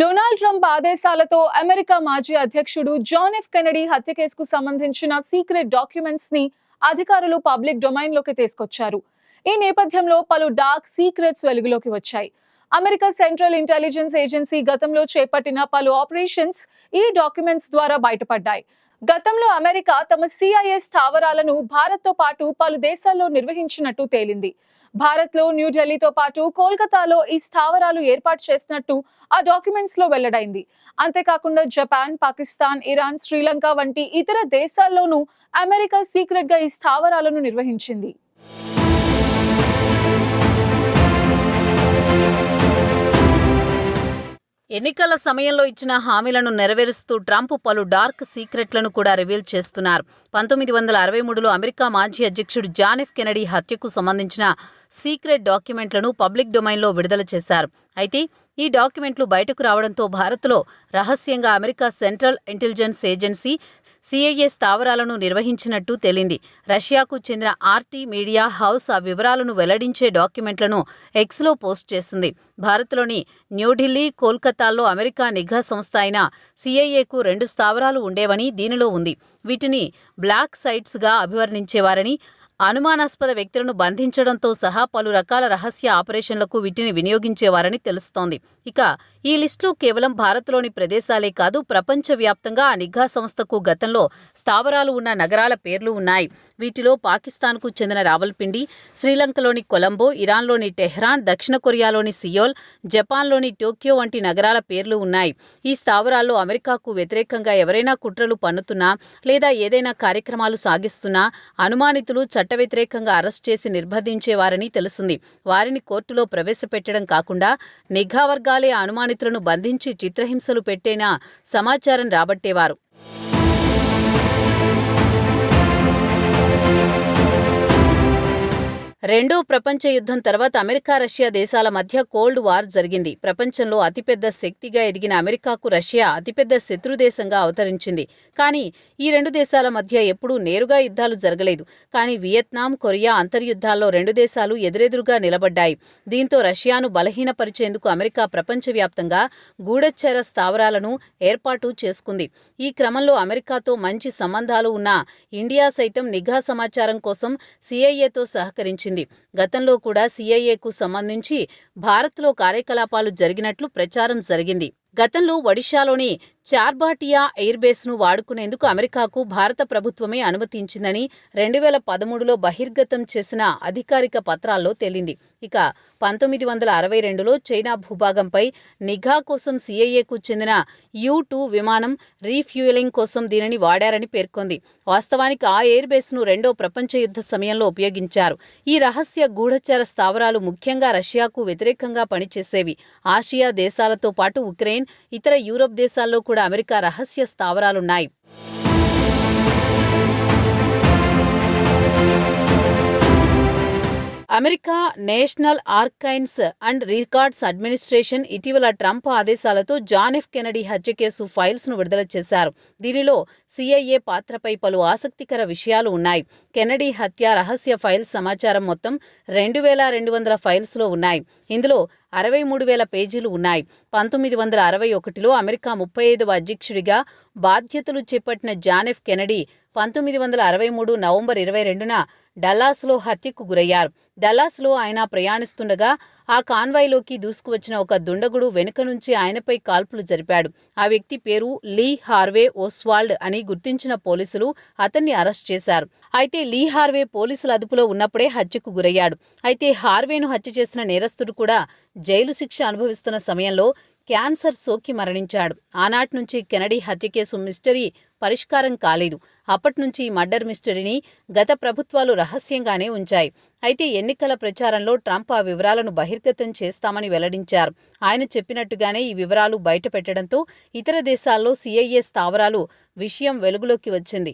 Donald Trump ఆదేశాలతో America మాజీ అధ్యక్షుడు జాన్ ఎఫ్ కెనడీ హత్య కేసుకు సంబంధించిన సీక్రెట్ డాక్యుమెంట్స్ని అధికారులు పబ్లిక్ డొమైన్లోకి తీసుకొచ్చారు. ఈ నేపథ్యంలో పలు డార్క్ సీక్రెట్స్ వెలుగులోకి వచ్చాయి. అమెరికా సెంట్రల్ ఇంటెలిజెన్స్ ఏజెన్సీ గతంలో చేపట్టిన పలు ఆపరేషన్స్ ఈ డాక్యుమెంట్స్ ద్వారా బయటపడ్డాయి. గతంలో అమెరికా తమ సిఐఏ స్థావరాలను భారత్తో పాటు పలు దేశాల్లో నిర్వహించినట్టు తేలింది. భారత్లో న్యూఢిల్లీతో పాటు కోల్కతాలో ఈ స్థావరాలు ఏర్పాటు చేసినట్టు ఆ డాక్యుమెంట్స్లో వెల్లడైంది. అంతేకాకుండా జపాన్ పాకిస్తాన్ ఇరాన్ శ్రీలంక వంటి ఇతర దేశాల్లోనూ అమెరికా సీక్రెట్గా ఈ స్థావరాలను నిర్వహించింది. ఎన్నికల సమయంలో ఇచ్చిన హామీలను నెరవేరుస్తూ ట్రంప్ పలు డార్క్ సీక్రెట్లను కూడా రివీల్ చేస్తున్నారు. పంతొమ్మిది వందల అరవై మూడులో అమెరికా మాజీ అధ్యక్షుడు జాన్ ఎఫ్ కెనడీ హత్యకు సంబంధించిన సీక్రెట్ డాక్యుమెంట్లను పబ్లిక్ డొమైన్లో విడుదల చేశారు. అయితే ఈ డాక్యుమెంట్లు బయటకు రావడంతో భారత్లో రహస్యంగా America central intelligence agency CIA స్థావరాలను నిర్వహించినట్టు తేలింది. రష్యాకు చెందిన ఆర్టీ మీడియా హౌస్ ఆ వివరాలను వెల్లడించే డాక్యుమెంట్లను ఎక్స్లో పోస్ట్ చేసింది. భారత్లోని న్యూఢిల్లీ కోల్కతాల్లో అమెరికా నిఘా సంస్థ అయిన సిఐఏకు రెండు స్థావరాలు ఉండేవని దీనిలో ఉంది. వీటిని బ్లాక్ సైట్స్గా అభివర్ణించేవారని అనుమానాస్పద వ్యక్తులను బంధించడంతో సహా పలు రకాల రహస్య ఆపరేషన్లకు వీటిని వినియోగించేవారని తెలుస్తోంది. ఇక ఈ లిస్టులో కేవలం భారత్లోని ప్రదేశాలే కాదు ప్రపంచవ్యాప్తంగా ఆ నిఘా సంస్థకు గతంలో స్థావరాలు ఉన్న నగరాల పేర్లు ఉన్నాయి. వీటిలో పాకిస్తాన్కు చెందిన రావల్పిండి శ్రీలంకలోని కొలంబో ఇరాన్లోని టెహ్రాన్ దక్షిణ కొరియాలోని సియోల్ జపాన్లోని టోక్యో వంటి నగరాల పేర్లు ఉన్నాయి. ఈ స్థావరాల్లో అమెరికాకు వ్యతిరేకంగా ఎవరైనా కుట్రలు పన్నుతున్నా లేదా ఏదైనా కార్యక్రమాలు సాగిస్తున్నా అనుమానితులు చట్ట వ్యతిరేకంగా అరెస్ట్ చేసి నిర్బంధించేవారని తెలిసింది వారిని కోర్టులో ప్రవేశపెట్టడం కాకుండా నిఘా వర్గాలే అనుమానితులను బంధించి చిత్రహింసలు పెట్టేనా సమాచారం రాబట్టేవారు రెండో ప్రపంచ యుద్ధం తర్వాత అమెరికా రష్యా దేశాల మధ్య కోల్డ్ వార్ జరిగింది. ప్రపంచంలో అతిపెద్ద శక్తిగా ఎదిగిన అమెరికాకు రష్యా అతిపెద్ద శత్రు దేశంగా అవతరించింది. కానీ ఈ రెండు దేశాల మధ్య ఎప్పుడూ నేరుగా యుద్ధాలు జరగలేదు. కానీ వియత్నాం కొరియా అంతర్యుద్ధాల్లో రెండు దేశాలు ఎదురెదురుగా నిలబడ్డాయి. దీంతో రష్యాను బలహీనపరిచేందుకు అమెరికా ప్రపంచవ్యాప్తంగా గూఢచర స్థావరాలను ఏర్పాటు చేసుకుంది. ఈ క్రమంలో అమెరికాతో మంచి సంబంధాలు ఉన్న ఇండియా సైతం నిఘా సమాచారం కోసం సిఐఏతో సహకరించింది. గతంలో కూడా సిఐఏకు సంబంధించి భారత్లో కార్యకలాపాలు జరిగినట్లు ప్రచారం జరిగింది. గతంలో ఒడిశాలోని చార్బాటియా ఎయిర్బేస్ను వాడుకునేందుకు అమెరికాకు భారత ప్రభుత్వమే అనుమతించిందని రెండు వేల పదమూడులో బహిర్గతం చేసిన అధికారిక పత్రాల్లో తేలింది. ఇక పంతొమ్మిది వందల అరవై రెండులో చైనా భూభాగంపై నిఘా కోసం సిఐఏకు చెందిన యూ టూ విమానం రీఫ్యూయలింగ్ కోసం దీనిని వాడారని పేర్కొంది. వాస్తవానికి ఆ ఎయిర్బేస్ను రెండో ప్రపంచ యుద్ధ సమయంలో ఉపయోగించారు. ఈ రహస్య గూఢచార స్థావరాలు ముఖ్యంగా రష్యాకు వ్యతిరేకంగా పనిచేసేవి. ఆసియా దేశాలతో పాటు ఉక్రెయిన్ ఇతర యూరప్ దేశాల్లో కూడా అమెరికా రహస్య స్థావరాలున్నాయి. America national archives and records administration ఇటీవల ట్రంప్ ఆదేశాలతో జాన్ ఎఫ్ కెనడీ హత్య కేసు ఫైల్స్ను విడుదల చేశారు. దీనిలో సిఐఏ పాత్రపై పలు ఆసక్తికర విషయాలు ఉన్నాయి. కెనడీ హత్య రహస్య ఫైల్స్ సమాచారం మొత్తం రెండు వేల రెండు వందల ఫైల్స్లో ఉన్నాయి. ఇందులో అరవై మూడు వేల పేజీలు ఉన్నాయి. పంతొమ్మిది వందల అరవై ఒకటిలో అమెరికా ముప్పై ఐదవ అధ్యక్షుడిగా బాధ్యతలు చేపట్టిన జాన్ ఎఫ్ కెనడీ పంతొమ్మిది వందల అరవై మూడు నవంబర్ ఇరవై రెండున డల్లాస్లో హత్యకు గురయ్యారు. డల్లాస్లో ఆయన ప్రయాణిస్తుండగా ఆ కాన్వాయ్లోకి దూసుకువచ్చిన ఒక దుండగుడు వెనుక నుంచి ఆయనపై కాల్పులు జరిపాడు. ఆ వ్యక్తి పేరు లీ హార్వే ఓస్వాల్డ్ అని గుర్తించిన పోలీసులు అతన్ని అరెస్ట్ చేశారు. అయితే లీ హార్వే పోలీసుల అదుపులో ఉన్నప్పుడే హత్యకు గురయ్యాడు. అయితే హార్వేను హత్య చేసిన నేరస్తుడు కూడా జైలు శిక్ష అనుభవిస్తున్న సమయంలో క్యాన్సర్ సోకి మరణించాడు. ఆనాటి నుంచి కెనడీ హత్య కేసు మిస్టరీ పరిష్కారం కాలేదు. అప్పటి నుంచి ఈ మర్డర్ మిస్టరీని గత ప్రభుత్వాలు రహస్యంగానే ఉంచాయి. అయితే ఎన్నికల ప్రచారంలో ట్రంప్ ఆ వివరాలను బహిర్గతం చేస్తామని వెల్లడించారు. ఆయన చెప్పినట్టుగానే ఈ వివరాలు బయటపెట్టడంతో ఇతర దేశాల్లో సిఐఏ స్థావరాలు విషయం వెలుగులోకి వచ్చింది.